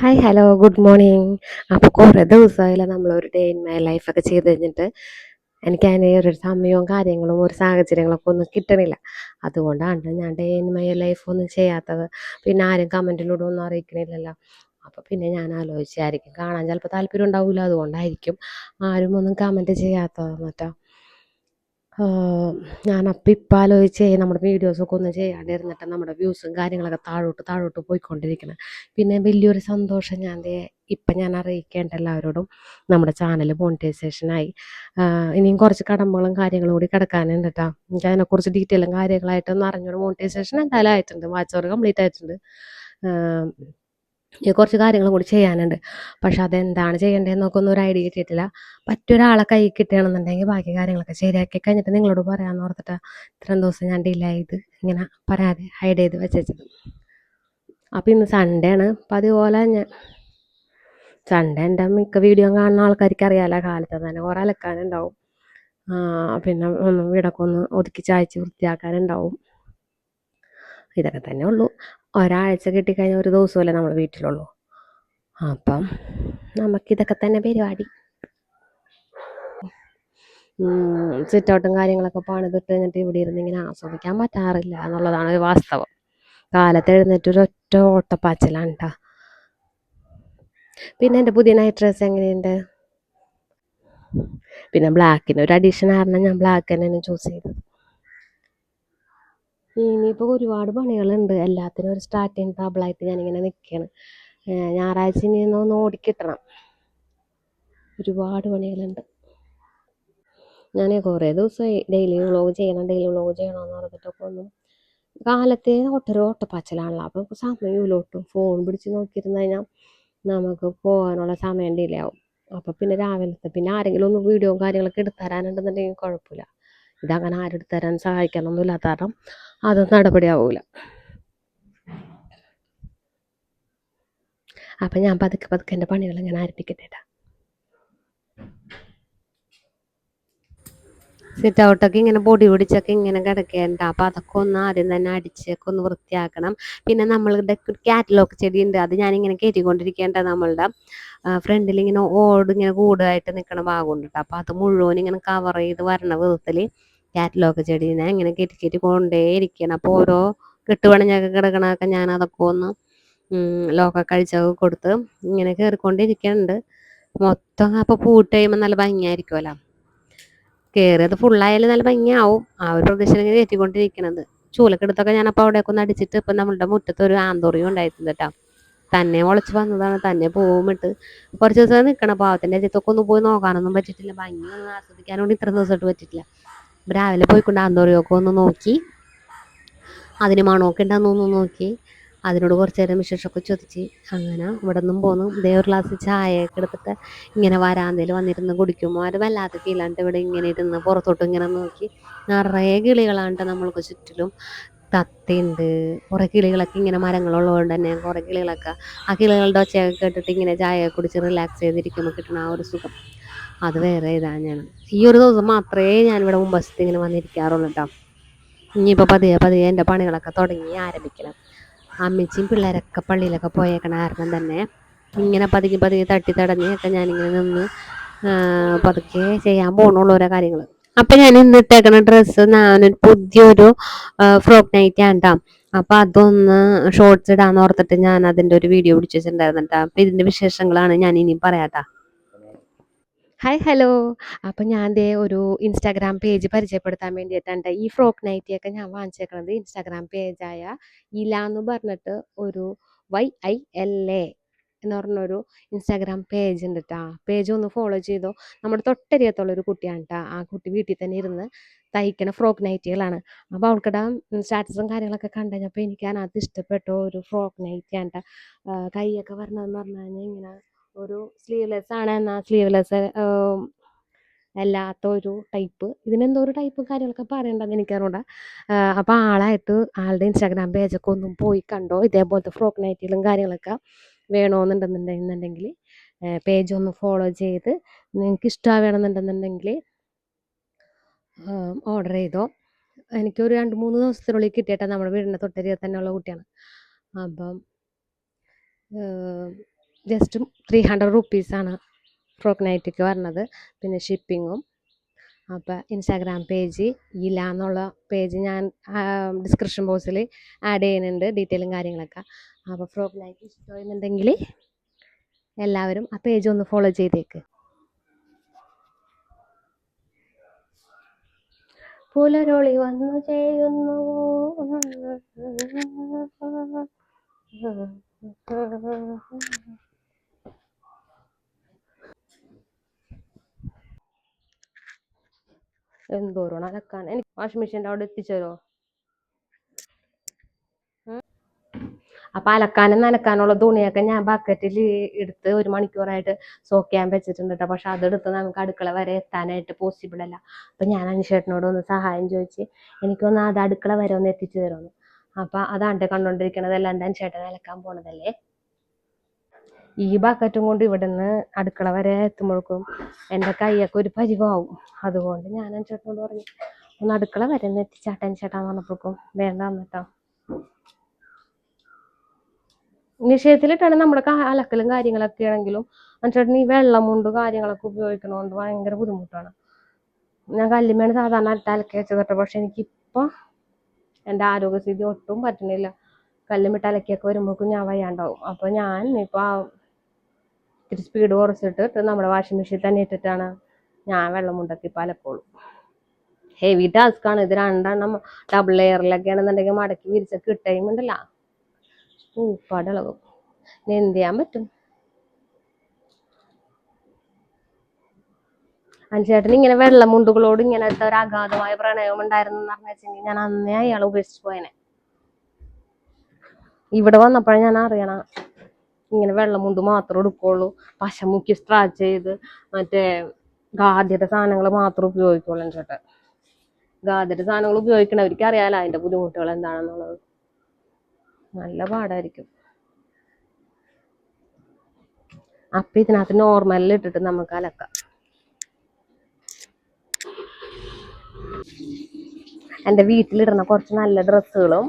Hi hello good morning അപ്പോൾ കുറേ ദിവസമായില്ല നമ്മളൊരു ഡേ ഇൻ മൈ ലൈഫൊക്കെ ചെയ്ത് കഴിഞ്ഞിട്ട് എനിക്ക് അതിനെ ഒരു സമയവും കാര്യങ്ങളും ഒരു സാഹചര്യങ്ങളൊക്കെ ഒന്നും കിട്ടണില്ല. അതുകൊണ്ടാണ് ഞാൻ ഡേ ഇൻ മൈ ലൈഫ് ഒന്നും ചെയ്യാത്തത്. പിന്നെ ആരും കമന്റിലൂടെ ഒന്നും അറിയിക്കണില്ലല്ലോ. അപ്പോൾ പിന്നെ ഞാൻ ആലോചിച്ചായിരിക്കും കാണാൻ ചിലപ്പോൾ താല്പര്യം ഉണ്ടാവില്ല അതുകൊണ്ടായിരിക്കും ആരും ഒന്നും കമന്റ് ചെയ്യാത്തത് എന്നിട്ടോ ഞാനപ്പം ഇപ്പം ആലോചിച്ച് നമ്മുടെ വീഡിയോസൊക്കെ ഒന്നും ചെയ്യാണ്ടിരുന്നിട്ട് നമ്മുടെ വ്യൂസും കാര്യങ്ങളൊക്കെ താഴോട്ട് താഴോട്ട് പോയിക്കൊണ്ടിരിക്കണം. പിന്നെ വലിയൊരു സന്തോഷം ഞാൻ ഇപ്പം ഞാൻ അറിയിക്കേണ്ട എല്ലാവരോടും നമ്മുടെ ചാനൽ മോണിറ്റൈസേഷനായി. ഇനിയും കുറച്ച് കടമ്പകളും കാര്യങ്ങളും കൂടി കിടക്കാനുണ്ട് കേട്ടോ എനിക്ക് അതിനെക്കുറിച്ച് ഡീറ്റെയിലും കാര്യങ്ങളായിട്ടൊന്നും അറിഞ്ഞോളൂ മോണിറ്റൈസേഷൻ എന്തായാലും ആയിട്ടുണ്ട്. വാച്ച് അവർ കംപ്ലീറ്റ് ആയിട്ടുണ്ട് കുറച്ച് കാര്യങ്ങളും കൂടി ചെയ്യാനുണ്ട്. പക്ഷെ അതെന്താണ് ചെയ്യേണ്ടതെന്നൊക്കെ ഒന്നും ഒരു ഐഡിയ കിട്ടിയിട്ടില്ല. പറ്റൊരാളെ കൈ കിട്ടുകയാണെന്നുണ്ടെങ്കിൽ ബാക്കി കാര്യങ്ങളൊക്കെ ശരിയാക്കി കഴിഞ്ഞിട്ട് നിങ്ങളോട് പറയാമെന്ന് ഓർത്തിട്ട് ഇത്രയും ദിവസം ഞാൻ ഡിലേ ചെയ്ത് ഇങ്ങനെ പറയാതെ ഹൈഡ് ചെയ്ത് വെച്ചത് അപ്പം ഇന്ന് സൺഡേ ആണ്. അപ്പം അതുപോലെ ഞാൻ സൺഡേ എന്റെ മിക്ക വീഡിയോ കാണുന്ന ആൾക്കാർക്ക് അറിയാമല്ലോ കാലത്ത് തന്നെ കുറേ അലക്കാനുണ്ടാവും. പിന്നെ ഒന്ന് വീടൊക്കെ ഒന്ന് ഒതുക്കി ചായച്ച് വൃത്തിയാക്കാനുണ്ടാവും. ഇതൊക്കെ തന്നെ ഉള്ളൂ. ഒരാഴ്ച കിട്ടിക്കഴിഞ്ഞാൽ ഒരു ദിവസമല്ലേ നമ്മൾ വീട്ടിലുള്ളൂ. അപ്പം നമുക്കിതൊക്കെ തന്നെ പരിപാടി. ചുറ്റോട്ടും കാര്യങ്ങളൊക്കെ പണിതിട്ട് കഴിഞ്ഞിട്ട് ഇവിടെ ഇരുന്ന് ഇങ്ങനെ ആസ്വദിക്കാൻ പറ്റാറില്ല എന്നുള്ളതാണ് ഒരു വാസ്തവം. കാലത്ത് എഴുന്നേറ്റ് ഒരു ഒറ്റ ഓട്ടപ്പാച്ചിലാണ് പിന്നെ എന്റെ പുതിയ നൈറ്റ് ഡ്രസ്സ് എങ്ങനെയുണ്ട്? പിന്നെ ബ്ലാക്കിന് ഒരു അഡീഷൻ കാരണം ഞാൻ ബ്ലാക്ക് തന്നെയാണ് ചൂസ് ചെയ്തത്. ഇനിയിപ്പോൾ ഒരുപാട് പണികളുണ്ട്. എല്ലാത്തിനും ഒരു സ്റ്റാർട്ടിങ് ട്രബിളായിട്ട് ഞാനിങ്ങനെ നിൽക്കുകയാണ് ഞായറാഴ്ച ഇനി ഒന്ന് ഓടിക്കിട്ടണം ഒരുപാട് പണികളുണ്ട്. ഞാൻ കുറേ ദിവസമായി ഡെയിലി വ്ളോഗ് ചെയ്യണം ഡെയിലി വ്ളോഗ് ചെയ്യണമെന്ന് പറഞ്ഞിട്ടൊക്കെ ഒന്നും കാലത്തെ ഓട്ടൊരു ഓട്ടപ്പാച്ചിലാണല്ലോ. അപ്പോൾ സമയമില്ലോട്ടും ഫോൺ പിടിച്ച് നോക്കിയിരുന്ന് കഴിഞ്ഞാൽ നമുക്ക് പോകാനുള്ള സമയം ഡിലേ ആവും. അപ്പോൾ പിന്നെ രാവിലത്തെ പിന്നെ ആരെങ്കിലും ഒന്ന് വീഡിയോ കാര്യങ്ങളൊക്കെ എടുത്തു തരാനുണ്ടെന്നുണ്ടെങ്കിൽ കുഴപ്പമില്ല. ഇതങ്ങനെ ആരോട് തരാൻ സഹായിക്കാനൊന്നും ഇല്ലാത്ത കാരണം അത് നടപടിയാവൂല അപ്പം ഞാൻ പതുക്കെ പതുക്കെ എന്റെ പണികൾ ഇങ്ങനെ ആരംഭിക്കട്ടെ ട്ടാ. സിറ്റ് ഔട്ടൊക്കെ ഇങ്ങനെ പൊടി പിടിച്ചൊക്കെ ഇങ്ങനെ കിടക്കേണ്ട. അപ്പം അതൊക്കെ ഒന്ന് ആദ്യം തന്നെ അടിച്ചൊക്കെ ഒന്ന് വൃത്തിയാക്കണം. പിന്നെ നമ്മളുടെ കാറ്റലോഗ് ചെടി ഉണ്ട് അത് ഞാനിങ്ങനെ കയറ്റിക്കൊണ്ടിരിക്കേണ്ട നമ്മളുടെ ഫ്രണ്ടിൽ ഇങ്ങനെ ഓട് ഇങ്ങനെ കൂടുതലായിട്ട് നിൽക്കണ ഭാഗമുണ്ട് കേട്ടോ അപ്പം അത് മുഴുവൻ ഇങ്ങനെ കവർ ചെയ്ത് വരണ വിധത്തിൽ കാറ്റലോഗ് ചെടീനെ ഇങ്ങനെ കയറ്റി കയറ്റി കൊണ്ടേ ഇരിക്കണം. അപ്പോൾ ഓരോ കെട്ടുപണിഞ്ഞൊക്കെ കിടക്കണതൊക്കെ ഞാൻ അതൊക്കെ ഒന്ന് ലോക്ക കഴിച്ചൊക്കെ കൊടുത്ത് ഇങ്ങനെ കയറിക്കൊണ്ടിരിക്കുന്നുണ്ട് മൊത്തം അപ്പോൾ പൂട്ട് കഴിയുമ്പോൾ നല്ല ഭംഗിയായിരിക്കുമല്ലോ കയറിയത് ഫുള്ളായാലും നല്ല ഭംഗിയാവും. ആ ഒരു പ്രദേശം ഇങ്ങനെ കയറ്റിക്കൊണ്ടിരിക്കണത്. ചൂലക്കെടുത്തൊക്കെ ഞാനപ്പോൾ അവിടെയൊക്കെ ഒന്ന് അടിച്ചിട്ട് ഇപ്പം നമ്മളുടെ മുറ്റത്ത് ഒരു ആന്തോറിയും ഉണ്ടായിരുന്നു കേട്ടോ. തന്നെ മുളച്ച് വന്നതാണ് തന്നെ പോവുമിട്ട് കുറച്ച് ദിവസം നിൽക്കണം പാവത്തിന്റെ അടുത്തൊക്കെ ഒന്ന് പോയി നോക്കാനൊന്നും പറ്റിയിട്ടില്ല. ഒന്നും ആസ്വദിക്കാൻ ഇത്ര ദിവസമായിട്ട് പറ്റിയിട്ടില്ല. രാവിലെ പോയിക്കൊണ്ട് ആന്തോറിയൊക്കെ ഒന്ന് നോക്കി. അതിന് മണമൊക്കെ ഉണ്ടെന്നൊന്ന് നോക്കി. അതിനോട് കുറച്ച് നേരം വിശേഷമൊക്കെ ചോദിച്ച് അങ്ങനെ ഇവിടെ നിന്നും പോന്നു. ഇതേ ഒരു ഗ്ലാസ് ചായയൊക്കെ എടുത്തിട്ട് ഇങ്ങനെ വരാന്തയിൽ വന്നിരുന്ന് കുടിക്കുമ്പോൾ അത് വല്ലാത്ത ഫീലാണ്ട് ഇവിടെ ഇങ്ങനെ ഇരുന്ന് പുറത്തോട്ട് ഇങ്ങനെ നോക്കി. നിറയെ കിളികളാണ്ട് നമ്മൾക്ക് ചുറ്റിലും. തത്തയുണ്ട് കുറേ കിളികളൊക്കെ ഇങ്ങനെ മരങ്ങളുള്ളതുകൊണ്ട് തന്നെ കുറേ കിളികളൊക്കെ. ആ കിളികളുടെ ഒച്ചയൊക്കെ കേട്ടിട്ട് ഇങ്ങനെ ചായ കുടിച്ച് റിലാക്സ് ചെയ്തിരിക്കുമ്പോൾ കിട്ടുന്ന ആ ഒരു സുഖം. അത് വേറെ ഇതാണ്. ഞാൻ ഈ ഒരു ദിവസം മാത്രമേ ഞാൻ ഇവിടെ ഇങ്ങനെ വന്നിരിക്കാറുള്ളൂ കേട്ടോ ഇനിയിപ്പോൾ പതിയെ പതിയെ എന്റെ പണികളൊക്കെ തുടങ്ങി ആരംഭിക്കണം. അമ്മച്ചിയും പിള്ളേരൊക്കെ പള്ളിയിലൊക്കെ പോയേക്കണ കാരണം തന്നെ ഇങ്ങനെ പതുക്കെ പതുക്കെ തട്ടി തടഞ്ഞൊക്കെ ഞാനിങ്ങനെ നിന്ന് പതുക്കെ ചെയ്യാൻ പോകണുള്ളൂ ഓരോ കാര്യങ്ങൾ അപ്പം ഞാൻ ഇന്ന് ഇട്ടേക്കണ ഡ്രസ്സ് ഞാനൊരു പുതിയൊരു ഫ്രോക്ക് നൈറ്റ് ആണ് കേട്ടോ അപ്പം അതൊന്ന് ഷോർട്സ് ഇടാന്ന് ഓർത്തിട്ട് ഞാൻ അതിന്റെ ഒരു വീഡിയോ പിടിച്ചിട്ടുണ്ടായിരുന്നു കേട്ടോ അപ്പം ഇതിന്റെ വിശേഷങ്ങളാണ് ഞാൻ ഇനിയും പറയാട്ടാ ഹായ് ഹലോ. അപ്പം ഞാൻ ദേ ഒരു ഇൻസ്റ്റാഗ്രാം പേജ് പരിചയപ്പെടുത്താൻ വേണ്ടിയിട്ടാണ് ഈ ഫ്രോക്ക് നൈറ്റിയൊക്കെ ഞാൻ വാങ്ങിച്ചേക്കുന്നത് ഇൻസ്റ്റാഗ്രാം പേജായ ഇല എന്ന് പറഞ്ഞിട്ട് ഒരു വൈ ഐ എൽ എ എന്ന് പറഞ്ഞൊരു ഇൻസ്റ്റാഗ്രാം പേജ് ഉണ്ട് കേട്ടോ പേജ് ഒന്ന് ഫോളോ ചെയ്തോ. നമ്മുടെ തൊട്ടരിയത്തുള്ളൊരു കുട്ടിയാണ് കേട്ടോ ആ കുട്ടി വീട്ടിൽ തന്നെ ഇരുന്ന് തയ്ക്കണ ഫ്രോക്ക് നൈറ്റികളാണ്. അപ്പോൾ അവൾക്കിടെ സ്റ്റാറ്റസും കാര്യങ്ങളൊക്കെ കണ്ടു കഴിഞ്ഞപ്പോൾ എനിക്ക് അതിനകത്ത് ഇഷ്ടപ്പെട്ട ഒരു ഫ്രോക്ക് നൈറ്റിയാണ് കേട്ടോ കൈയൊക്കെ വരണമെന്ന് പറഞ്ഞു കഴിഞ്ഞാൽ ഇങ്ങനെ ഒരു സ്ലീവ്ലെസ് ആണ് എന്നാൽ സ്ലീവ്ലെസ് അല്ലാത്ത ഒരു ടൈപ്പ് ഇതിനെന്തോ ഒരു ടൈപ്പ് കാര്യങ്ങളൊക്കെ പറയണ്ടെന്ന് എനിക്കറിഞ്ഞൂടാ. അപ്പോൾ ആളായിട്ട് ആളുടെ ഇൻസ്റ്റാഗ്രാം പേജൊക്കെ ഒന്നും പോയി കണ്ടോ? ഇതേപോലത്തെ ഫ്രോക്ക് നൈറ്റികളും കാര്യങ്ങളൊക്കെ വേണമെന്നുണ്ടെന്നുണ്ടെന്നുണ്ടെങ്കിൽ പേജ് ഒന്ന് ഫോളോ ചെയ്ത് നിങ്ങൾക്ക് ഇഷ്ടമാവണമെന്നുണ്ടെന്നുണ്ടെങ്കിൽ ഓർഡർ ചെയ്തോ? എനിക്കൊരു രണ്ട് മൂന്ന് ദിവസത്തിനുള്ളിൽ കിട്ടിയിട്ടാണ് നമ്മുടെ വീടിന്റെ തൊട്ടരിയിൽ തന്നെയുള്ള കുട്ടിയാണ്. അപ്പം ജസ്റ്റ് ത്രീ ഹൺഡ്രഡ് റുപ്പീസാണ് ഫ്രോക്ക് നൈറ്റിക്ക് വരണത്. പിന്നെ ഷിപ്പിങ്ങും അപ്പോൾ ഇൻസ്റ്റാഗ്രാം പേജ് ഇല എന്നുള്ള പേജ് ഞാൻ ഡിസ്ക്രിപ്ഷൻ ബോക്സിൽ ആഡ് ചെയ്യുന്നുണ്ട് ഡീറ്റെയിലും കാര്യങ്ങളൊക്കെ. അപ്പോൾ ഫ്രോക്ക് നൈറ്റ് ഇഷ്ടമായിരുന്നുണ്ടെങ്കിൽ എല്ലാവരും ആ പേജ് ഒന്ന് ഫോളോ ചെയ്തേക്ക്. പുലരൊളി വന്നു ചെയ്യുന്നു എന്തോരം അലക്കാൻ എനിക്ക് വാഷിംഗ് മെഷീന്റെ അവിടെ എത്തിച്ചേരോ? അപ്പം അലക്കാനും നനക്കാനുള്ള തുണിയൊക്കെ ഞാൻ ബക്കറ്റിൽ എടുത്ത് ഒരു മണിക്കൂറായിട്ട് സോക്ക് ചെയ്യാൻ വെച്ചിട്ടുണ്ട് കേട്ടോ പക്ഷെ അതെടുത്ത് നമുക്ക് അടുക്കള വരെ എത്താനായിട്ട് പോസിബിൾ അല്ല. അപ്പം ഞാൻ അനുശേട്ടനോട് ഒന്ന് സഹായം ചോദിച്ച് എനിക്കൊന്ന് അത് അടുക്കള വരെ ഒന്ന് എത്തിച്ചു തരുമെന്ന് അപ്പം അതാണ്ട് കണ്ടുകൊണ്ടിരിക്കണത് അല്ലാണ്ട് അനുശേട്ടൻ അലക്കാൻ പോണതല്ലേ? ഈ ബക്കറ്റും കൊണ്ട് ഇവിടുന്ന് അടുക്കള വരെ എത്തുമ്പോഴേക്കും എന്റെ കൈയൊക്കെ ഒരു പരിവാവും. അതുകൊണ്ട് ഞാൻ ചേട്ടനോട് പറഞ്ഞു ഒന്ന് അടുക്കള വരെ ഒന്ന് എത്തിച്ചാട്ടെ ചേട്ടാ പറഞ്ഞപ്പോഴേക്കും വേണ്ട എന്നിട്ടോ നിഷേധത്തിലിട്ടാണ് നമ്മുടെ അലക്കലും കാര്യങ്ങളൊക്കെ ആണെങ്കിലും ചേട്ടൻ ഈ വെള്ളമുണ്ട് കാര്യങ്ങളൊക്കെ ഉപയോഗിക്കണോണ്ട് ഭയങ്കര ബുദ്ധിമുട്ടാണ്. ഞാൻ കല്ലുമ്മയാണ് സാധാരണ അലട്ട അലക്കി വെച്ചത് പക്ഷെ എനിക്കിപ്പോൾ എന്റെ ആരോഗ്യസ്ഥിതി ഒട്ടും പറ്റുന്നില്ല കല്ലുമിട്ട് അലക്കിയൊക്കെ വരുമ്പോഴേക്കും ഞാൻ വയ്യാണ്ടാവും. അപ്പോൾ ഞാൻ ഇപ്പോൾ ആ ഇത്തിരി സ്പീഡ് കുറച്ചിട്ടിട്ട് നമ്മുടെ വാഷിംഗ് മെഷീൻ തന്നെ ഇട്ടിട്ടാണ് ഞാൻ വെള്ളം മുണ്ടക്കി പലപ്പോഴും. ഹെവി ടാസ്ക്കാണ് ഇത് രണ്ടെണ്ണം ഡബിൾ ലെയറിലൊക്കെ ആണെന്നുണ്ടെങ്കിൽ മടക്കി വിരിച്ച കിട്ടുകയും ഉപ്പാടിളകും ഇനി എന്ത് ചെയ്യാൻ പറ്റും? അനുചേട്ടന് ഇങ്ങനെ വെള്ളമുണ്ടുകളോട് ഇങ്ങനത്തെ ഒരു അഗാധമായ പ്രണയം ഉണ്ടായിരുന്നു എന്ന് വെച്ചെങ്കിൽ ഞാൻ അന്നേ അയാളെ ഉപേക്ഷിച്ചു പോയനെ. ഇവിടെ വന്നപ്പോഴാണ് ഞാൻ അറിയണ ഇങ്ങനെ വെള്ളം മുണ്ട് മാത്രം എടുക്കുള്ളൂ. പശ മുക്കി സ്ട്രാച്ച് ചെയ്ത് മറ്റേ ഖാദ്യയുടെ സാധനങ്ങൾ മാത്രം ഉപയോഗിക്കുള്ളൂ ചേട്ടൻ. ഖാദ്യയുടെ സാധനങ്ങൾ ഉപയോഗിക്കണവർക്ക് അറിയാലോ അതിന്റെ ബുദ്ധിമുട്ടുകൾ എന്താണെന്നുള്ളത്. നല്ല പാടായിരിക്കും. അപ്പൊ ഇതിനകത്ത് നോർമലിൽ ഇട്ടിട്ട് നമുക്ക് അലക്കാം. എന്റെ വീട്ടിലിടുന്ന കുറച്ച് നല്ല ഡ്രസ്സുകളും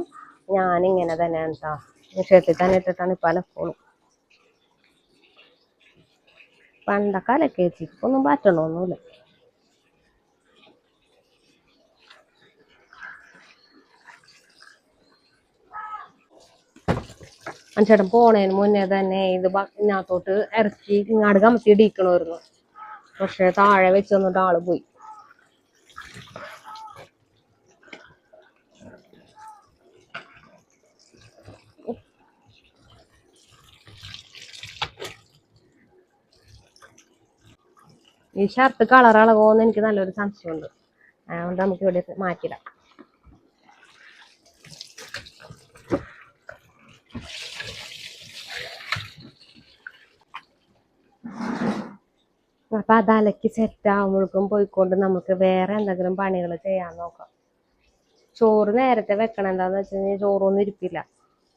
ഞാൻ ഇങ്ങനെ തന്നെയാണ് കേട്ടോ ഷർട്ടിൽ തന്നെ ഇട്ടിട്ടാണ് ഇപ്പൊ അലക്കോളൂ പണ്ടൊക്കെ അലക്കേച്ചി ഇപ്പൊ ഒന്നും പറ്റണമൊന്നുമില്ല അഞ്ചേട്ടൻ പോണേന് മുന്നേ തന്നെ ഇത് ഇതിനകത്തോട്ട് ഇറക്കി ഇങ്ങാട് കമത്തി ഇടിക്കണമായിരുന്നു. പക്ഷെ താഴെ വെച്ച് ആൾ പോയി. ഈ ഷർട്ട് കളർ ഇളകുമോന്ന് എനിക്ക് നല്ലൊരു സംശയമുണ്ട്. അതുകൊണ്ട് നമുക്ക് ഇവിടെ മാറ്റിടാം അപ്പൊ അത് അലക്കി സെറ്റ് ആവുമ്പോഴേക്കും പോയിക്കൊണ്ട് നമുക്ക് വേറെ എന്തെങ്കിലും പണികൾ ചെയ്യാൻ നോക്കാം. ചോറ് നേരത്തെ വെക്കണം. എന്താന്ന് വെച്ച് കഴിഞ്ഞാൽ ചോറൊന്നും ഇരിപ്പില്ല.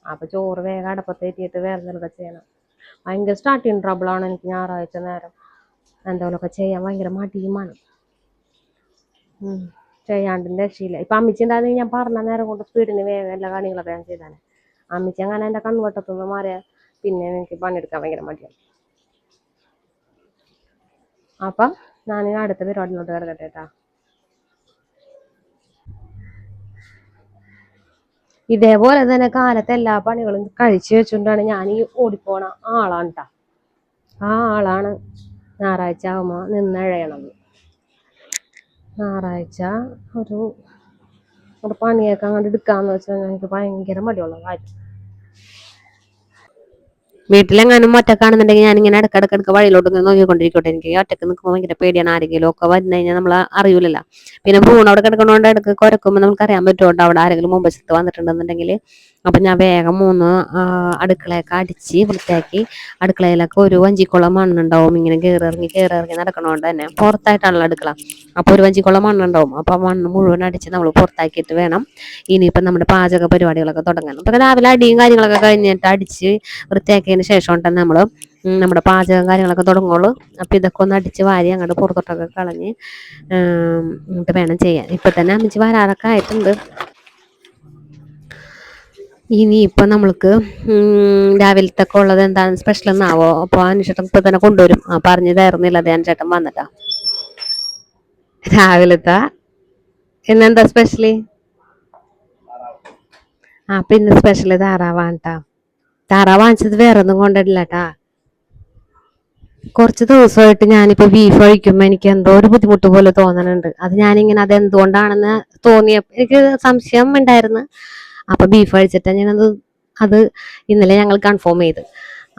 അപ്പൊ ചോറ് വേഗം അടപ്പത്തേറ്റിയിട്ട് വേറെ എന്തെങ്കിലുമൊക്കെ ചെയ്യണം. ഭയങ്കര സ്റ്റാർട്ടിങ് ട്രബിളാണ് എനിക്ക് ഞായറാഴ്ച നേരം. എന്തെങ്കിലുമൊക്കെ ചെയ്യാൻ ഭയങ്കര മടിയുമാണ് ഉം. ചെയ്യാണ്ടിന്റെ രക്ഷയില്ല ഇപ്പം അമ്മിച്ചി ഉണ്ടായിരുന്നെങ്കിൽ ഞാൻ പറഞ്ഞ നേരം കൊണ്ട് സ്പീഡിന് വേഗം എല്ലാ കാര്യങ്ങളൊക്കെ ഞാൻ ചെയ്താണ് അമ്മിച്ചി അങ്ങനെ എന്റെ കൺവട്ടത്തുനിന്ന് മാറിയ പിന്നെ എനിക്ക് പണിയെടുക്കാൻ ഭയങ്കര മടിയാണ്. അപ്പം ഞാൻ അടുത്ത പരിപാടിയിലോട്ട് കിടക്കട്ടെ കേട്ടാ ഇതേപോലെ തന്നെ കാലത്തെ എല്ലാ പണികളും കഴിച്ചു വെച്ചുകൊണ്ടാണ് ഞാൻ ഈ ഓടിപ്പോണ ആളാണ് കേട്ടാ ആ ആളാണ്. ഞായറാഴ്ച ആകുമ്പോൾ നിന്നഴയണം ഞായറാഴ്ച ഒരു ഒരു പണിയൊക്കെ അങ്ങോട്ട് എടുക്കാന്ന് വെച്ചാൽ എനിക്ക് ഭയങ്കര മടിയുള്ള കാര്യം. വീട്ടിലെങ്ങാനും ഒറ്റക്കാണെന്നുണ്ടെങ്കിൽ ഞാൻ ഇങ്ങനെ ഇടയ്ക്ക് വഴിയിലോട്ട് ഇങ്ങനെ നോക്കിക്കൊണ്ടിരിക്കട്ടെ. എനിക്ക് ഒറ്റയ്ക്ക് നിൽക്കുമ്പോൾ ഭയങ്കര പേടിയാണ്. ആരെങ്കിലും ഒക്കെ വന്നു കഴിഞ്ഞാൽ നമ്മൾ അറിയൂലല്ലോ. പിന്നെ ഫോൺ അവിടെ കിടക്കണോണ്ട് ഇടയ്ക്ക് കുരക്കുമ്പോൾ നമുക്ക് അറിയാൻ പറ്റുമോ അവിടെ ആരെങ്കിലും മുമ്പ് വന്നിട്ടുണ്ടെന്നുണ്ടെങ്കിൽ അപ്പം ഞാൻ വേഗം മൂന്ന് അടുക്കളയൊക്കെ അടിച്ച് വൃത്തിയാക്കി അടുക്കളയിലൊക്കെ ഒരു വഞ്ചിക്കുളം മണ്ണുണ്ടാവും. ഇങ്ങനെ കയറിറങ്ങി കയറിറങ്ങി നടക്കണോണ്ട് തന്നെ പുറത്തായിട്ടാണല്ലോ അടുക്കള. അപ്പോൾ ഒരു വഞ്ചിക്കുളം മണ്ണുണ്ടാവും. അപ്പോൾ മണ്ണ് മുഴുവൻ അടിച്ച് നമ്മൾ പുറത്താക്കിയിട്ട് വേണം ഇനിയിപ്പം നമ്മുടെ പാചക പരിപാടികളൊക്കെ തുടങ്ങാൻ. അപ്പോൾ രാവിലെ അടിയും കാര്യങ്ങളൊക്കെ കഴിഞ്ഞിട്ട് അടിച്ച് വൃത്തിയാക്കിയതിന് ശേഷം ഉണ്ടെന്ന് നമ്മൾ നമ്മുടെ പാചകം കാര്യങ്ങളൊക്കെ തുടങ്ങുള്ളൂ. അപ്പം ഇതൊക്കെ ഒന്ന് അടിച്ച് വാരി അങ്ങോട്ട് പുറത്തോട്ടൊക്കെ കളഞ്ഞ് എന്നിട്ട് വേണം ചെയ്യാൻ. ഇപ്പം തന്നെ അമ്മച്ചി വരാറൊക്കെ ആയിട്ടുണ്ട്. ഇനിയിപ്പോൾ നമ്മൾക്ക് രാവിലത്തൊക്കെ ഉള്ളത് എന്താണ് സ്പെഷ്യൽ എന്നാവോ? അപ്പോൾ അനുചേട്ടൻ ഇപ്പം തന്നെ കൊണ്ടുവരും. ആ പറഞ്ഞു തരുന്നില്ല. അത് അനുചേട്ടൻ വന്നിട്ടാ രാവിലത്തെ? ഇന്നെന്താ സ്പെഷ്യൽ ആ പിന്നെ സ്പെഷ്യൽ താറാവാണ് താറാവ് വാങ്ങിച്ചത് വേറെ ഒന്നും കൊണ്ടിട്ടില്ല ട്ടാ കുറച്ച് ദിവസമായിട്ട് ഞാനിപ്പോ ബീഫ് കഴിക്കുമ്പോ എനിക്ക് എന്തോ ഒരു ബുദ്ധിമുട്ട് പോലെ തോന്നണുണ്ട്. അത് ഞാനിങ്ങനെ അത് എന്തുകൊണ്ടാണെന്ന് തോന്നിയ എനിക്ക് സംശയം ഉണ്ടായിരുന്നു. അപ്പൊ ബീഫ് കഴിച്ചിട്ട് ഞാനത് അത് ഇന്നലെ ഞങ്ങൾ കൺഫേം ചെയ്ത്.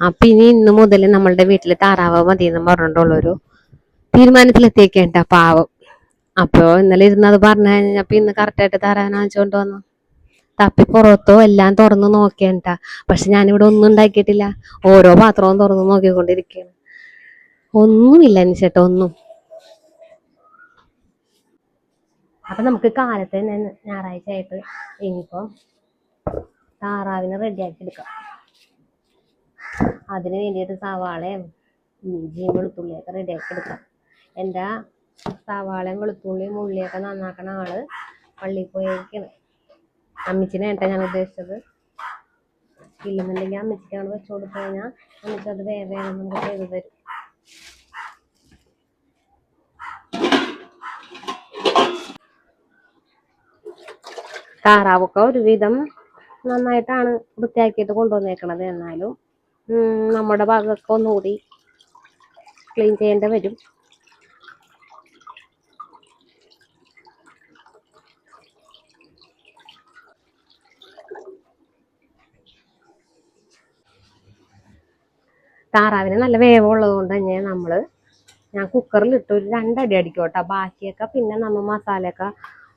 അപ്പൊ ഇനി ഇന്ന് മുതൽ നമ്മളുടെ വീട്ടിൽ താറാവ് മതി എന്ന് പറഞ്ഞിട്ടുള്ളൊരു തീരുമാനത്തിലെത്തിയേക്കേണ്ട പാവം. അപ്പോൾ ഇന്നലെ ഇരുന്നത് പറഞ്ഞു കഴിഞ്ഞപ്പോ ഇന്ന് കറക്റ്റായിട്ട് താറാവിനെ വന്നു. തപ്പി പുറത്തോ എല്ലാം തുറന്ന് നോക്കേണ്ട. പക്ഷെ ഞാനിവിടെ ഒന്നും ഉണ്ടാക്കിയിട്ടില്ല. ഓരോ പാത്രവും തുറന്ന് നോക്കിക്കൊണ്ടിരിക്കുകയാണ്. ഒന്നുമില്ല ചേട്ടാ ഒന്നും. അപ്പൊ നമുക്ക് കാലത്ത് തന്നെ ഞായറാഴ്ച ആയിട്ട് ഇനിയിപ്പം താറാവിനെ റെഡിയാക്കി എടുക്കാം. അതിന് വേണ്ടിയിട്ട് സവാളയും ഇഞ്ചിയും വെളുത്തുള്ളിയൊക്കെ റെഡിയാക്കി എടുക്കാം. എന്താ? സവാളയും വെളുത്തുള്ളിയും ഉള്ളിയൊക്കെ നന്നാക്കണ ആൾ പള്ളിയിൽ പോയിരിക്കണം അമ്മച്ചിനെ ഏട്ടാ ഞാൻ ഉദ്ദേശിച്ചത്. ഇല്ലെന്നുണ്ടെങ്കിൽ അമ്മച്ചിക്കാണ് വെച്ച് കൊടുത്തു കഴിഞ്ഞാൽ അമ്മച്ചി അത് വേഗം നമുക്ക് ചെയ്തു തരും. താറാവൊക്കെ ഒരുവിധം നന്നായിട്ടാണ് വൃത്തിയാക്കിയിട്ട് കൊണ്ടുവന്നേക്കണത് എന്നാലും നമ്മുടെ ഭാഗമൊക്കെ ഒന്നുകൂടി ക്ലീൻ ചെയ്യേണ്ടി വരും. താറാവിന് നല്ല വേവുള്ളത് കൊണ്ട് തന്നെ നമ്മൾ ഞാൻ കുക്കറിൽ ഇട്ട് ഒരു രണ്ടടി അടിക്കും കേട്ടോ. ബാക്കിയൊക്കെ പിന്നെ നമ്മൾ മസാലയൊക്കെ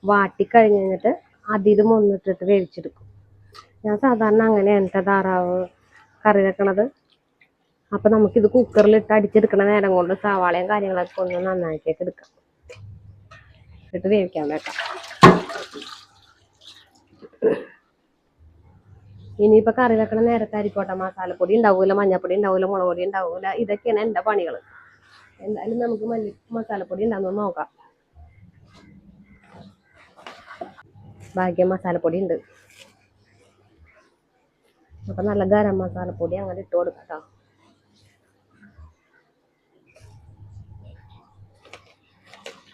വാട്ടി കഴിഞ്ഞ് കഴിഞ്ഞിട്ട് അതിലും ഒന്നിട്ടിട്ട് വേവിച്ചെടുക്കും. ഞാൻ സാധാരണ അങ്ങനെയാണ് എന്റെ താറാവ് കറി വെക്കണത് അപ്പൊ നമുക്കിത് കുക്കറിലിട്ട് അടിച്ചെടുക്കണ നേരം കൊണ്ട് സവാളയും കാര്യങ്ങളൊക്കെ ഒന്ന് നന്നാക്കിയൊക്കെ എടുക്കാം. ഇട്ട് വേവിക്കാൻ വെക്കാം. ഇനിയിപ്പോ കറി വെക്കണ നേരത്തെ അരിക്കോട്ടെ മസാലപ്പൊടി ഉണ്ടാവൂല മഞ്ഞപ്പൊടി ഉണ്ടാവൂല മുളക് പൊടി ഉണ്ടാവൂല ഇതൊക്കെയാണ് എന്റെ പണികൾ എന്തായാലും നമുക്ക് മല്ലി മസാലപ്പൊടി ഉണ്ടാവുന്ന നോക്കാം. ഭാഗ്യം മസാലപ്പൊടി ഉണ്ട്. അപ്പൊ നല്ല ഗരം മസാലപ്പൊടി അങ്ങനെ ഇട്ട് കൊടുക്കട്ടോ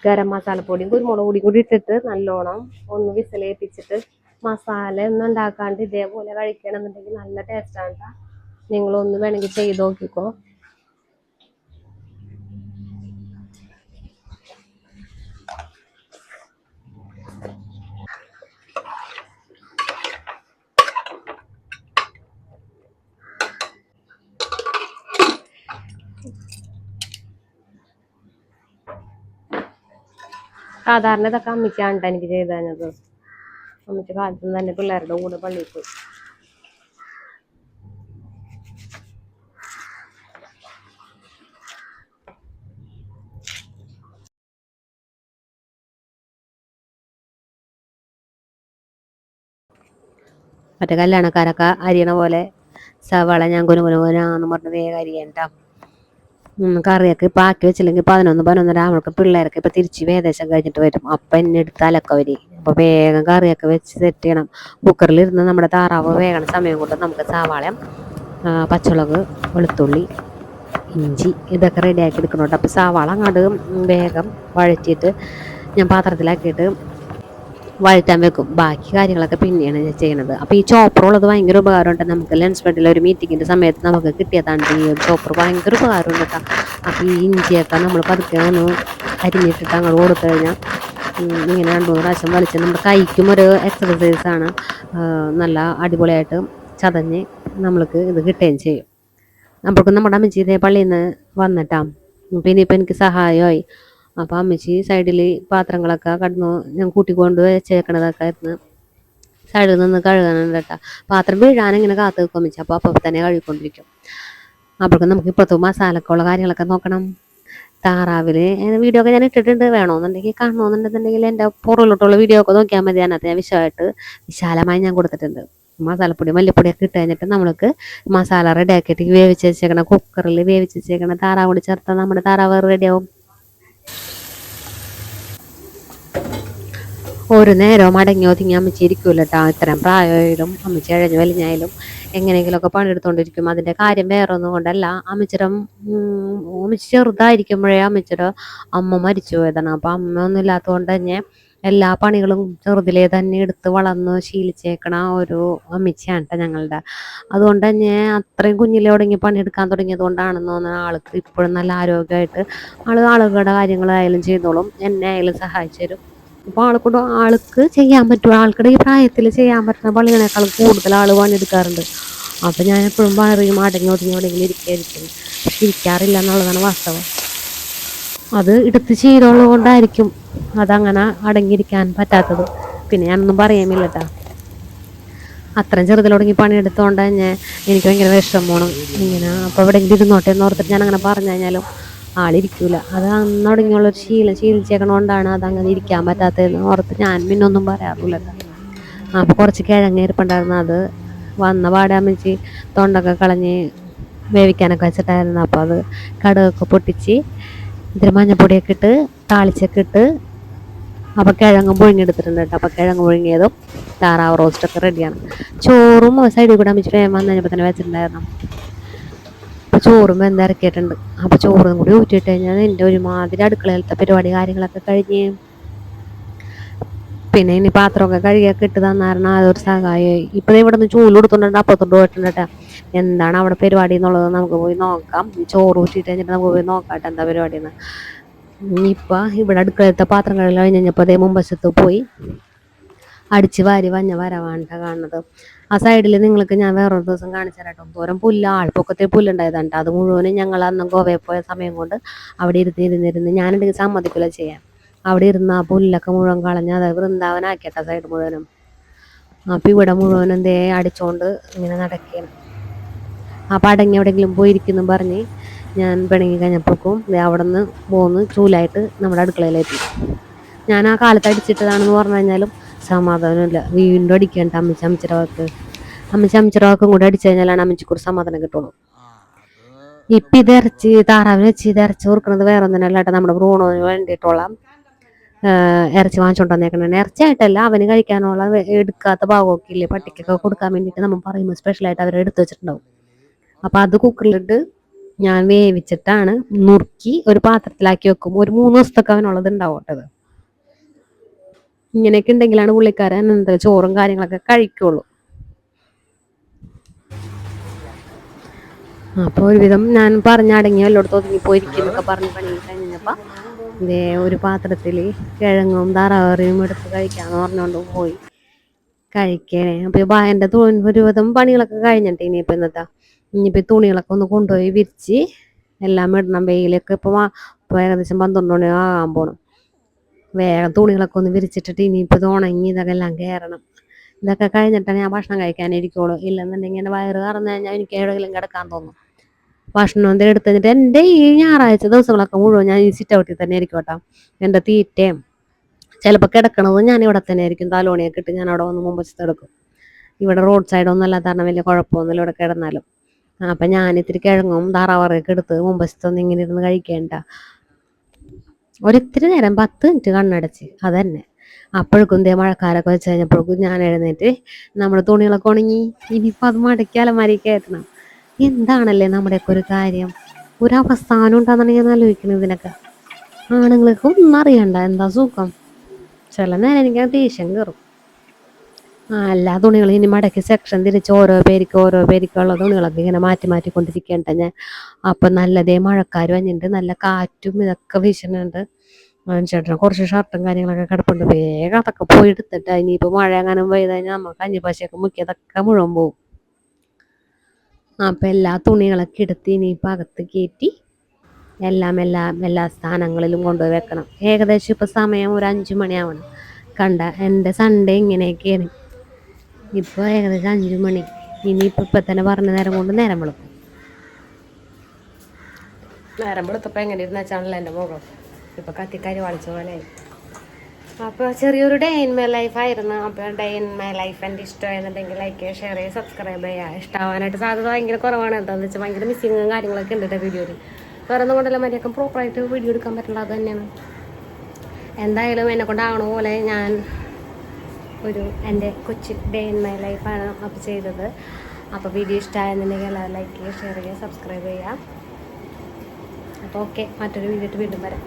ഗരം മസാലപ്പൊടിയും കുരുമുളക് പൊടിയും കൂടി ഇട്ടിട്ട് നല്ലോണം ഒന്ന് വിസിലേപ്പിച്ചിട്ട് മസാല ഒന്നും ഉണ്ടാക്കാണ്ട് ഇതേപോലെ കഴിക്കണമെന്നുണ്ടെങ്കിൽ നല്ല ടേസ്റ്റാണ്. നിങ്ങളൊന്ന് വേണമെങ്കിൽ ചെയ്ത് നോക്കിക്കോ സാധാരണ ഇതൊക്കെ അമ്മയ്ക്കാണ് ട്ടോ എനിക്ക് ചെയ്ത് തന്നത് അമ്മയ്ക്ക് കാലത്ത് തന്നെ പിള്ളേരുടെ കൂടെ പള്ളിയിൽ പോയി. മറ്റേ കല്യാണക്കാരൊക്കെ അരിയണ പോലെ സവാള ഞാൻ കുനുകുനുകുനാന്ന് കുനു കുനാന്ന് പറഞ്ഞ് വേഗം അരിയണ്ട കറിയൊക്കെ ഇപ്പം ആക്കി വെച്ചില്ലെങ്കിൽ പതിനൊന്ന് പതിനൊന്നര ആവുമ്പോഴേക്കും പിള്ളേരൊക്കെ ഇപ്പം തിരിച്ച് വേദേശം കഴിഞ്ഞിട്ട് വരും. അപ്പം എന്നെ എടുത്ത് അലക്ക വരി അപ്പോൾ വേഗം കറിയൊക്കെ വെച്ച് സെറ്റ് ചെയ്യണം. കുക്കറിലിരുന്ന് നമ്മുടെ താറാവ് വേഗണ സമയം കൊണ്ട് നമുക്ക് സവാളയും പച്ചമുളക് വെളുത്തുള്ളി ഇഞ്ചി ഇതൊക്കെ റെഡിയാക്കി എടുക്കണോട്ടോ അപ്പോൾ സവാള അങ്ങോട്ട് വേഗം വഴറ്റിയിട്ട് ഞാൻ പാത്രത്തിലാക്കിയിട്ട് വഴറ്റാൻ വെക്കും. ബാക്കി കാര്യങ്ങളൊക്കെ പിന്നെയാണ് ചെയ്യണത്. അപ്പോൾ ഈ ചോപ്പർ ഉള്ളത് ഭയങ്കര ഉപകാരമുണ്ട്. നമുക്ക് ലൻസ് ബെഡിൽ ഒരു മീറ്റിങ്ങിന്റെ സമയത്ത് നമുക്ക് കിട്ടിയതാണ് ഈ ഒരു ചോപ്പർ. ഭയങ്കര ഉപകാരമുണ്ട് കേട്ടോ അപ്പോൾ ഈ ഇഞ്ചിയൊക്കെ നമ്മൾ പതുക്കെ ഒന്ന് അരിഞ്ഞിട്ടിട്ട് അങ്ങോട്ട് കൊടുത്തു കഴിഞ്ഞാൽ ഇങ്ങനെ രണ്ട് മൂന്ന് പ്രാവശ്യം വലിച്ച് നമ്മുടെ കൈക്കും ഒരു എക്സസൈസാണ് നല്ല അടിപൊളിയായിട്ട് ചതഞ്ഞ് നമ്മൾക്ക് ഇത് കിട്ടുകയും ചെയ്യും. അപ്പോഴേക്കും നമ്മുടെ അമ്മച്ചി ഇതേ പള്ളിയിൽ നിന്ന് വന്നിട്ടാ. പിന്നെ ഇപ്പം എനിക്ക് സഹായമായി. അപ്പോൾ അമ്മച്ചി സൈഡിൽ പാത്രങ്ങളൊക്കെ കടന്നു ഞാൻ കൂട്ടിക്കൊണ്ട് വെച്ചേക്കണതൊക്കെ ആയിരുന്നു. സൈഡിൽ നിന്ന് കഴുകാനുണ്ട് കേട്ടോ. പാത്രം വീഴാൻ ഇങ്ങനെ കാത്തു നിൽക്കും അമ്മച്ചി. അപ്പോൾ അപ്പോൾ തന്നെ കഴുകിക്കൊണ്ടിരിക്കും. അപ്പോഴേക്കും നമുക്ക് ഇപ്പോഴത്തെ മസാലക്കുള്ള കാര്യങ്ങളൊക്കെ നോക്കണം. താറാവിൽ വീഡിയോ ഒക്കെ ഞാൻ ഇട്ടിട്ടുണ്ട്. വേണമെന്നുണ്ടെങ്കിൽ കാണണമെന്നുണ്ടെന്നുണ്ടെങ്കിൽ എന്റെ പുറകിലോട്ടുള്ള വീഡിയോ ഒക്കെ നോക്കിയാൽ മതി. അതിനകത്ത് ഞാൻ വിശദമായിട്ട് വിശാലമായി ഞാൻ കൊടുത്തിട്ടുണ്ട്. മസാലപ്പൊടി മല്ലിപ്പൊടിയൊക്കെ ഇട്ട് കഴിഞ്ഞിട്ട് നമ്മൾക്ക് മസാല റെഡി ആക്കിയിട്ട് വേവിച്ച് വെച്ചേക്കണം. കുക്കറിൽ വേവിച്ച് വെച്ചേക്കണം. താറാവ് കൂടി ചേർത്താൽ നമ്മുടെ താറാവ് റെഡിയാവും ഒരു നേരവും അടങ്ങി ഒതുങ്ങി അമ്മച്ചി ഇരിക്കൂല കേട്ടോ ഇത്രയും പ്രായമായാലും അമ്മച്ചി അഴഞ്ഞു വലിഞ്ഞായാലും എങ്ങനെയെങ്കിലുമൊക്കെ പണിയെടുത്തോണ്ടിരിക്കും. അതിന്റെ കാര്യം വേറെ ഒന്നും കൊണ്ടല്ല. അമ്മച്ചിടം അമ്മച്ചി ചെറുതായിരിക്കുമ്പോഴേ അമ്മച്ചിയുടെ അമ്മ മരിച്ചു പോയതാണ്. അപ്പം അമ്മ ഒന്നും ഇല്ലാത്തതുകൊണ്ട് തന്നെ എല്ലാ പണികളും ചെറുതിലേ തന്നെ എടുത്ത് വളർന്ന് ശീലിച്ചേക്കണ ഒരു അമ്മച്ചിയാണ് കേട്ടോ ഞങ്ങളുടെ. അതുകൊണ്ട് തന്നെ അത്രയും കുഞ്ഞിലെ തുടങ്ങി പണിയെടുക്കാൻ തുടങ്ങിയത് കൊണ്ടാണെന്ന് തോന്നുന്ന ആൾക്ക് ഇപ്പോഴും നല്ല ആരോഗ്യമായിട്ട് ആൾ ആളുകളുടെ കാര്യങ്ങളായാലും ചെയ്തോളും. എന്നെ ആയാലും സഹായിച്ചു തരും. അപ്പോൾ ആൾക്കൂടെ ആൾക്ക് ചെയ്യാൻ പറ്റും. ആൾക്കുടെ ഈ പ്രായത്തിൽ ചെയ്യാൻ പറ്റുന്ന പണികളെക്കാൾ കൂടുതൽ ആൾ പണിയെടുക്കാറുണ്ട്. അപ്പം ഞാൻ എപ്പോഴും പറയും അടങ്ങി ഒതുങ്ങി എവിടെയെങ്കിലും ഇരിക്കായിരിക്കും. ഇരിക്കാറില്ല എന്നുള്ളതാണ് വാസ്തവം. അത് എടുത്ത് ചെയ്തുള്ളത് കൊണ്ടായിരിക്കും. അതങ്ങനെ അടങ്ങിയിരിക്കാൻ പറ്റാത്തത്. പിന്നെ ഞാനൊന്നും പറയാമില്ല അത്രയും ചെറുതിൽ പണിയെടുത്തോണ്ട് ഞാൻ എനിക്ക് ഭയങ്കര വിഷമമാണ്. ഇങ്ങനെ അപ്പോൾ എവിടെയെങ്കിലും ഇരുന്നോട്ടെ എന്ന് ഓർത്തിട്ട് ഞാൻ അങ്ങനെ പറഞ്ഞു കഴിഞ്ഞാലും ആളിരിക്കൂല അത് അന്ന് തുടങ്ങിയുള്ളൊരു ശീലം ശീലിച്ചേക്കണോണ്ടാണ് അതങ്ങനെ ഇരിക്കാൻ പറ്റാത്തതെന്ന് ഓർത്ത് ഞാൻ പിന്നെ ഒന്നും പറയാറില്ല അപ്പോൾ കുറച്ച് കിഴങ്ങ് ഇരിപ്പുണ്ടായിരുന്നു. അത് വന്ന പാടാമിച്ച് തൊണ്ടൊക്കെ കളഞ്ഞ് വേവിക്കാനൊക്കെ വെച്ചിട്ടായിരുന്നു. അപ്പോൾ അത് കടുകൊക്കെ പൊട്ടിച്ച് ഇതിൽ മഞ്ഞപ്പൊടിയൊക്കെ ഇട്ട് താളിച്ചൊക്കെ ഇട്ട് അപ്പം കിഴങ്ങ് പുഴുങ്ങിയെടുത്തിട്ടുണ്ട് കേട്ടോ. അപ്പം കിഴങ്ങ് പുഴുങ്ങിയതും താറാവ് റോസ്റ്റൊക്കെ റെഡിയാണ് ചോറും സൈഡിൽ കൂടെ അമ്മച്ചി വേഗം വന്നു കഴിഞ്ഞപ്പോൾ തന്നെ വെച്ചിട്ടുണ്ടായിരുന്നു. അപ്പോൾ ചോറും വെന്തിറക്കിയിട്ടുണ്ട് അപ്പോൾ ചോറും കൂടി ഊറ്റിയിട്ട് കഴിഞ്ഞാൽ എന്റെ ഒരുമാതിരി അടുക്കളയിലത്തെ പരിപാടി കാര്യങ്ങളൊക്കെ കഴിഞ്ഞ്. പിന്നെ ഇനി പാത്രമൊക്കെ കഴുകിയൊക്കെ ഇട്ട് തന്നാരണം അതൊരു സഹായമായി. ഇപ്പോഴേ ഇവിടെ നിന്ന് ചൂൽ കൊടുത്തോണ്ട് അപ്പത്തോട്ട് പോയിട്ടുണ്ട് കേട്ടോ. എന്താണ് അവിടെ പരിപാടി എന്നുള്ളത് നമുക്ക് പോയി നോക്കാം. ചോറ് ഊറ്റിയിട്ട് കഴിഞ്ഞിട്ട് നമുക്ക് പോയി നോക്കാം എന്താ പരിപാടി എന്ന് ഇപ്പം ഇവിടെ അടുക്കളത്തെ പാത്രങ്ങളിൽ കഴിഞ്ഞ് കഴിഞ്ഞപ്പോൾ അതേ മുമ്പശത്ത് പോയി അടിച്ച് വാരി വഞ്ഞ വരവാണ്ട കാണുന്നത്. ആ സൈഡിൽ നിങ്ങൾക്ക് ഞാൻ വേറൊരു ദിവസം കാണിച്ചു തരാം ദൂരം പുല്ല് ആൾപ്പൊക്കത്തിൽ പുല്ലുണ്ടായതാണ് അത് മുഴുവനും ഞങ്ങൾ അന്ന് ഗോവയിൽ പോയ സമയം കൊണ്ട് അവിടെ ഇരുന്ന് ഇരുന്നിരുന്ന് ഞാനുണ്ടെങ്കിൽ സമ്മതിക്കില്ല ചെയ്യാൻ. അവിടെ ഇരുന്ന് ആ പുല്ലൊക്കെ മുഴുവൻ കളഞ്ഞ് അത് വൃന്ദാവനാക്കിയട്ട സൈഡ് മുഴുവനും. അപ്പം ഇവിടെ മുഴുവനും എന്തേ അടിച്ചോണ്ട് ഇങ്ങനെ നടക്കുകയാണ് അപ്പം അടങ്ങി എവിടെയെങ്കിലും പോയിരിക്കുന്നു പറഞ്ഞ് ഞാൻ പിണങ്ങി കഴിഞ്ഞപ്പോഴേക്കും ദേ അവിടെ നിന്ന് പോന്ന് ചൂലായിട്ട് നമ്മുടെ അടുക്കളയിലെത്തി. ഞാൻ ആ കാലത്ത് അടിച്ചിട്ടതാണെന്ന് പറഞ്ഞു കഴിഞ്ഞാലും സമാധാനമില്ല. വീണ്ടും അടിക്കേണ്ട അമ്മച്ചി അമ്മച്ചിയുടെ വാക്ക്. അമ്മച്ചി അമ്മച്ചിയുടെ വാക്കും കൂടെ അടിച്ചു കഴിഞ്ഞാലാണ് അമ്മച്ചിക്കൂടെ സമാധാനം കിട്ടുള്ളൂ. ഇപ്പം ഇത് ഇറച്ചി താറാവിന് വെച്ച് ഇത് ഇറച്ചി കൊടുക്കുന്നത് വേറെ ഒന്നിനല്ല കേട്ടോ. നമ്മുടെ ബ്രൂണോന് വേണ്ടിയിട്ടുള്ള ആ, ഇറച്ചി വാങ്ങിച്ചോണ്ട് വന്നേക്കണേ ഇറച്ചിയായിട്ടല്ല അവന് കഴിക്കാനുള്ള എടുക്കാത്ത ഭാഗമൊക്കെ ഇല്ലേ? പട്ടിക്കൊക്കെ കൊടുക്കാൻ വേണ്ടിയിട്ട് നമ്മൾ പറയുമ്പോൾ സ്പെഷ്യലായിട്ട് അവർ എടുത്തു വെച്ചിട്ടുണ്ടാവും. അപ്പം അത് കുക്കറിലിട്ട് ഞാൻ വേവിച്ചിട്ടാണ് നുറുക്കി ഒരു പാത്രത്തിലാക്കി വെക്കും. ഒരു മൂന്ന് ദിവസത്തൊക്കെ അവനുള്ളത് ഉണ്ടാവട്ടത് ഇങ്ങനെയൊക്കെ ഉണ്ടെങ്കിലാണ് പുള്ളിക്കാരൻ എന്താ ചോറും കാര്യങ്ങളൊക്കെ കഴിക്കുള്ളൂ. അപ്പോൾ ഒരുവിധം ഞാൻ പറഞ്ഞ അടങ്ങി എല്ലായിടത്തും ഒതുങ്ങി പോയിരിക്കുന്നൊക്കെ പറഞ്ഞ് പണി കഴിഞ്ഞപ്പോൾ ഇതേ ഒരു പാത്രത്തിൽ കിഴങ്ങും താറാവറിയും എടുത്ത് കഴിക്കാന്ന് പറഞ്ഞുകൊണ്ട് പോയി. കഴിക്കണേ. അപ്പോൾ എന്റെ ഒരുവിധം പണികളൊക്കെ കഴിഞ്ഞിട്ട് ഇനിയിപ്പോൾ ഇന്നത്തെ ഇനിയിപ്പോൾ തുണികളൊക്കെ ഒന്ന് കൊണ്ടുപോയി വിരിച്ച് എല്ലാം ഇടണം. വെയിലൊക്കെ ഇപ്പോൾ ഇപ്പോൾ ഏകദേശം പന്ത്രണ്ട് മണി ആകാൻ പോകണം വേഗം തുണികളൊക്കെ ഒന്ന് വിരിച്ചിട്ടിട്ട് ഇനിയിപ്പോൾ ഉണങ്ങി ഇതൊക്കെ എല്ലാം കയറണം ഇതൊക്കെ കഴിഞ്ഞിട്ടാണ് ഞാൻ ഭക്ഷണം കഴിക്കാനിരിക്കുള്ളൂ. ഇല്ലെന്നുണ്ടെങ്കിൽ എന്റെ വയറ് കറന്നു കഴിഞ്ഞാൽ എനിക്ക് എവിടെയെങ്കിലും കിടക്കാൻ തോന്നും. ഭക്ഷണം എന്തെങ്കിലും എടുത്ത് കഴിഞ്ഞിട്ട് എന്റെ ഈ ഞായറാഴ്ച ദിവസങ്ങളൊക്കെ മുഴുവൻ ഞാൻ ഈ സിറ്റ് ഔട്ടിൽ തന്നെ ആയിരിക്കും കേട്ടോ. എന്റെ തീറ്റയും. ചിലപ്പോൾ കിടക്കണത് ഞാൻ ഇവിടെ തന്നെ ആയിരിക്കും. തലോണിയൊക്കെ ഇട്ട് ഞാൻ അവിടെ വന്ന് മുമ്പ് എടുക്കും ഇവിടെ റോഡ് സൈഡൊന്നും അല്ലാത്ത കാരണം വലിയ കുഴപ്പമൊന്നുമില്ല ഇവിടെ കിടന്നാലും. അപ്പം ഞാനിത്തിരി കിഴങ്ങും താറാവറയൊക്കെ എടുത്ത് മുമ്പശത്തൊന്ന് ഇങ്ങനെ ഇരുന്ന് കഴിക്കേണ്ട. ഒരിത്തിരി നേരം പത്ത് മിനിറ്റ് കണ്ണടച്ച് അതന്നെ. അപ്പോഴേക്കും ദേ മഴക്കാരൊക്കെ വെച്ച് കഴിഞ്ഞപ്പോഴേക്കും ഞാൻ എഴുന്നേറ്റ് നമ്മുടെ തുണികളൊക്കെ ഉണങ്ങി. ഇനിയിപ്പോൾ അത് മടക്കി അലമാരി കയറ്റണം. എന്താണല്ലേ നമ്മുടെയൊക്കെ ഒരു കാര്യം? ഒരു അവസ്ഥാനം ഉണ്ടാകുന്നാണ് ഞാൻ ആലോചിക്കുന്നത് ഇതിനൊക്കെ. ആണുങ്ങൾക്ക് ഒന്നും അറിയണ്ട എന്താ സുഖം? ചില നേരം എനിക്ക് ദേഷ്യം കയറും എല്ലാ തുണികളും ഇനി മടക്കി സെക്ഷൻ തിരിച്ച് ഓരോ പേർക്ക് ഓരോ പേർക്കുള്ള തുണികളൊക്കെ ഇങ്ങനെ മാറ്റി മാറ്റി മാറ്റിക്കൊണ്ടിരിക്കേണ്ട ഞാൻ. അപ്പം നല്ലതേ മഴക്കാർ വന്നിട്ടുണ്ട്. നല്ല കാറ്റും ഇതൊക്കെ വീശുന്നുണ്ട്. ചേട്ടന് കുറച്ച് ഷർട്ടും കാര്യങ്ങളൊക്കെ കിടപ്പുണ്ട്. വേഗം അതൊക്കെ പോയി എടുത്തിട്ട് ഇനിയിപ്പോൾ മഴ എങ്ങാനും പെയ്ത് കഴിഞ്ഞാൽ നമുക്ക് കഞ്ഞിപ്പാശയൊക്കെ മുക്കിയതൊക്കെ മുഴുവൻ പോവും. അപ്പം എല്ലാ തുണികളൊക്കെ എടുത്ത് ഇനിയിപ്പോൾ അകത്ത് കയറ്റി എല്ലാം എല്ലാ എല്ലാ സ്ഥാനങ്ങളിലും കൊണ്ടുപോയി വെക്കണം. ഏകദേശം ഇപ്പോൾ സമയം ഒരു അഞ്ച് മണിയാവണം. കണ്ട എന്റെ സൺഡേ ഇങ്ങനെയൊക്കെയാണ്. ഇപ്പോൾ ഏകദേശം അഞ്ച് മണി. ഇനിയിപ്പോൾ ഇപ്പം തന്നെ പറഞ്ഞ നേരം കൊണ്ട് നേരം വെളുക്കും. നേരം വെളുത്തപ്പോൾ എങ്ങനെ ഇരുന്ന് വെച്ചാണല്ലോ എന്റെ മുഖം? ഇപ്പം കത്തിക്കാരി വളിച്ച പോലെ അപ്പോൾ ചെറിയൊരു ഡേ ഇൻ മൈ ലൈഫ് ആയിരുന്നു. അപ്പോൾ ഡേ ഇൻ മൈ ലൈഫ് എന്റെ ഇഷ്ടമായിരുന്നുണ്ടെങ്കിൽ ലൈക്ക് ചെയ്യുക ഷെയർ ചെയ്യുക സബ്സ്ക്രൈബ് ചെയ്യുക. ഇഷ്ടമാവാനായിട്ട് സാധ്യത ഭയങ്കര കുറവാണ്. എന്താണെന്ന് വെച്ചാൽ ഭയങ്കര മിസ്സിങ്ങും കാര്യങ്ങളൊക്കെ ഉണ്ട് കേട്ടോ വീഡിയോയിൽ വേറെ ഒന്നും കൊണ്ടല്ല മര്യാദക്കും പ്രോപ്പറായിട്ട് വീഡിയോ എടുക്കാൻ പറ്റില്ല അത് തന്നെയാണ്. എന്തായാലും എന്നെ കൊണ്ടാവണ പോലെ ഞാൻ ഒരു എന്റെ കൊച്ചു ഡേ ഇൻ മൈ ലൈഫാണ് അപ്പ് ചെയ്തത്. അപ്പോൾ വീഡിയോ ഇഷ്ടമായെന്നുണ്ടെങ്കിൽ എല്ലാവരും ലൈക്ക് ചെയ്യുക ഷെയർ ചെയ്യുക സബ്സ്ക്രൈബ് ചെയ്യുക. അപ്പോൾ ഓക്കെ മറ്റൊരു വീഡിയോ വീണ്ടും വരാം.